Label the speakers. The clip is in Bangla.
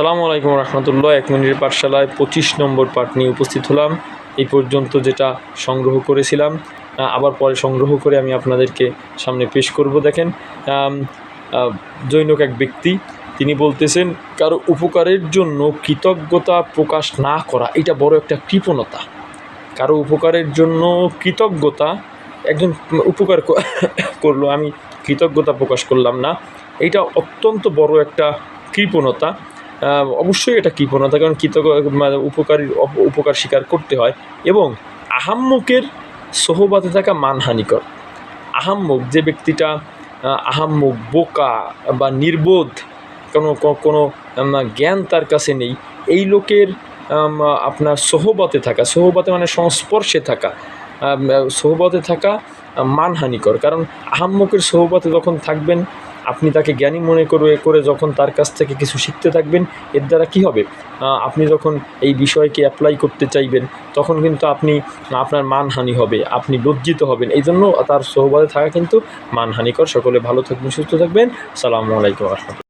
Speaker 1: সালামু আলাইকুম রহমতুল্লাহ। এক মিনিটের পাঠশালায় পঁচিশ নম্বর পাঠ নিয়ে উপস্থিত হলাম। এই পর্যন্ত যেটা সংগ্রহ করেছিলাম আবার পরে সংগ্রহ করে আমি আপনাদেরকে সামনে পেশ করব। দেখেন জৈনক এক ব্যক্তি, তিনি বলতেছেন, কারও উপকারের জন্য কৃতজ্ঞতা প্রকাশ না করা, এটা বড় একটা কৃপণতা। কারও উপকারের জন্য কৃতজ্ঞতা, একজন উপকার করল, আমি কৃতজ্ঞতা প্রকাশ করলাম না। এটা অত্যন্ত বড় একটা কৃপণতা। অবশ্যই এটা কৃপণতা কারণ কৃতজ্ঞ মানে উপকারী উপকার স্বীকার করতে হয়। এবং আহাম্মকের সহবাতে থাকা মানহানিকর আহাম্মক যে ব্যক্তিটা আহ, আহাম্মক বোকা বা নির্বোধ কোনো কোনো জ্ঞান তার কাছে নেই এই লোকের আপনার সহবতে থাকা সহবতে মানে সংস্পর্শে থাকা সহবতে থাকা মানহানিকর কারণ আহাম্মকের সহবতে যখন থাকবেন আপনি তাকে জ্ঞানী মনে করে করে যখন তার কাছ থেকে কিছু শিখতে থাকবেন, এর দ্বারা কি হবে? আপনি যখন এই বিষয়কে অ্যাপ্লাই করতে চাইবেন, তখন কিন্তু আপনি আপনার মানহানি হবে, আপনি লজ্জিত হবেন। এই জন্য তার সহবাদে থাকা কিন্তু মানহানিকর। সকলে ভালো থাকবেন, সুস্থ থাকবেন। সালামু আলাইকুম রহমতুল্লাহ।